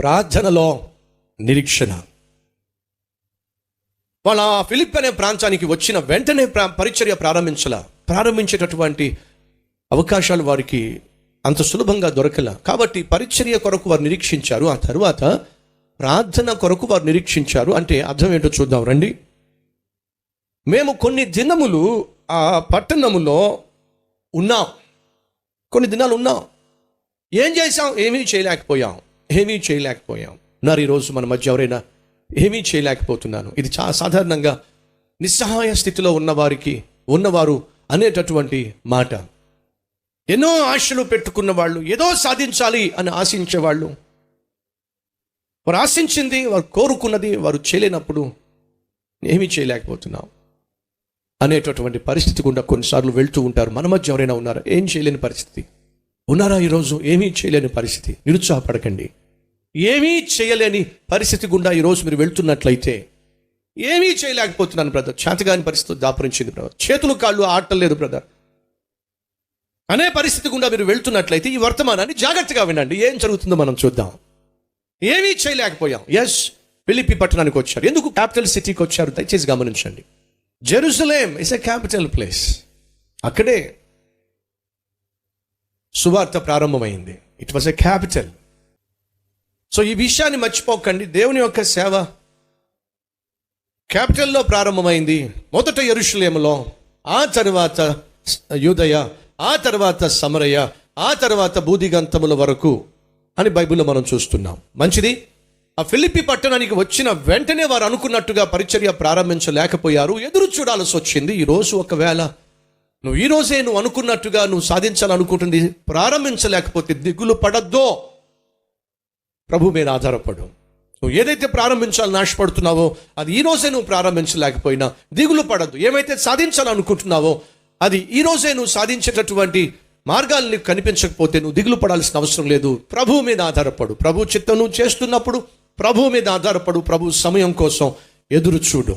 ప్రార్థనలో నిరీక్షణ. వాళ్ళ ఫిలిప్ అనే ప్రాంతానికి వచ్చిన వెంటనే ప్రా- పరిచర్య ప్రారంభించాల. ప్రారంభించేటటువంటి అవకాశాలు వారికి అంత సులభంగా దొరకల. కాబట్టి పరిచర్య కొరకు వారు నిరీక్షించారు. ఆ తర్వాత ప్రార్థన కొరకు వారు నిరీక్షించారు. అంటే అర్థం ఏంటో చూద్దాం రండి. మేము కొన్ని దినములు ఆ పట్టణములో ఉన్నాం. కొన్ని దినాలు ఉన్నాం. ఏం చేసాం ఏమీ చేయలేకపోయాం. ఏమీ చేయలేకపోయాం. ఉన్నారు ఈరోజు మన మధ్య ఎవరైనా ఏమీ చేయలేకపోతున్నాను. ఇది చాలా సాధారణంగా నిస్సహాయ స్థితిలో ఉన్నవారికి ఉన్నవారు అనేటటువంటి మాట. ఎన్నో ఆశలు పెట్టుకున్న వాళ్ళు ఏదో సాధించాలి అని ఆశించే వాళ్ళు వారు ఆశించింది వారు కోరుకున్నది వారు చేయలేనప్పుడు ఏమీ చేయలేకపోతున్నాం. అనేటటువంటి పరిస్థితి గుండా కొన్నిసార్లు వెళ్తూ ఉంటారు. మన మధ్య ఎవరైనా ఉన్నారా? ఏం చేయలేని పరిస్థితి. ఉన్నారా ఈరోజు ఏమీ చేయలేని పరిస్థితి. నిరుత్సాహపడకండి. ఏమీ చేయలేని పరిస్థితి గుండా ఈరోజు మీరు వెళ్తున్నట్లయితే ఏమీ చేయలేకపోతున్నాను బ్రదర్. చేతగాని పరిస్థితి దాపురించింది బ్రదర్. చేతులు కాళ్ళు ఆడలేదు బ్రదర్. అనే పరిస్థితి గుండా మీరు వెళ్తున్నట్లయితే ఈ వర్తమానాన్ని జాగ్రత్తగా వినండి. ఏం జరుగుతుందో మనం చూద్దాం. ఏమీ చేయలేకపోయాం. ఎస్ పిలిపి పట్టణానికి వచ్చారు. ఎందుకు? క్యాపిటల్ సిటీకి వచ్చారు. దయచేసి గమనించండి. Jerusalem is a capital place అక్కడే సువార్త ప్రారంభమైంది. It was a capital so ఈ విషయాన్ని మర్చిపోకండి. దేవుని యొక్క సేవ క్యాపిటల్లో ప్రారంభమైంది. మొదట ఎరుషులేములో ఆ తర్వాత యూదయ ఆ తర్వాత సమరయ ఆ తర్వాత బూదిగంతముల వరకు అని బైబిల్లో మనం చూస్తున్నాం. మంచిది? ఆ ఫిలిపి పట్టణానికి వచ్చిన వెంటనే వారు అనుకున్నట్టుగా పరిచర్య ప్రారంభించలేకపోయారు. ఎదురు చూడాల్సి వచ్చింది. ఈరోజు ఒకవేళ నువ్వు ఈరోజే నువ్వు అనుకున్నట్టుగా నువ్వు సాధించాలనుకుంటుంది ప్రారంభించలేకపోతే దిగులు పడద్దో. ప్రభు మీద ఆధారపడు. నువ్వు ఏదైతే ప్రారంభించాలని నాశపడుతున్నావో అది ఈ రోజే నువ్వు ప్రారంభించలేకపోయినా దిగులు పడద్దు. ఏమైతే సాధించాలనుకుంటున్నావో అది ఈ రోజే నువ్వు సాధించేటటువంటి మార్గాలు నీకు కనిపించకపోతే నువ్వు దిగులు పడాల్సిన అవసరం లేదు. ప్రభు మీద ఆధారపడు. ప్రభు చిత్తం నువ్వు చేస్తున్నప్పుడు ప్రభు మీద ఆధారపడు. ప్రభు సమయం కోసం ఎదురు చూడు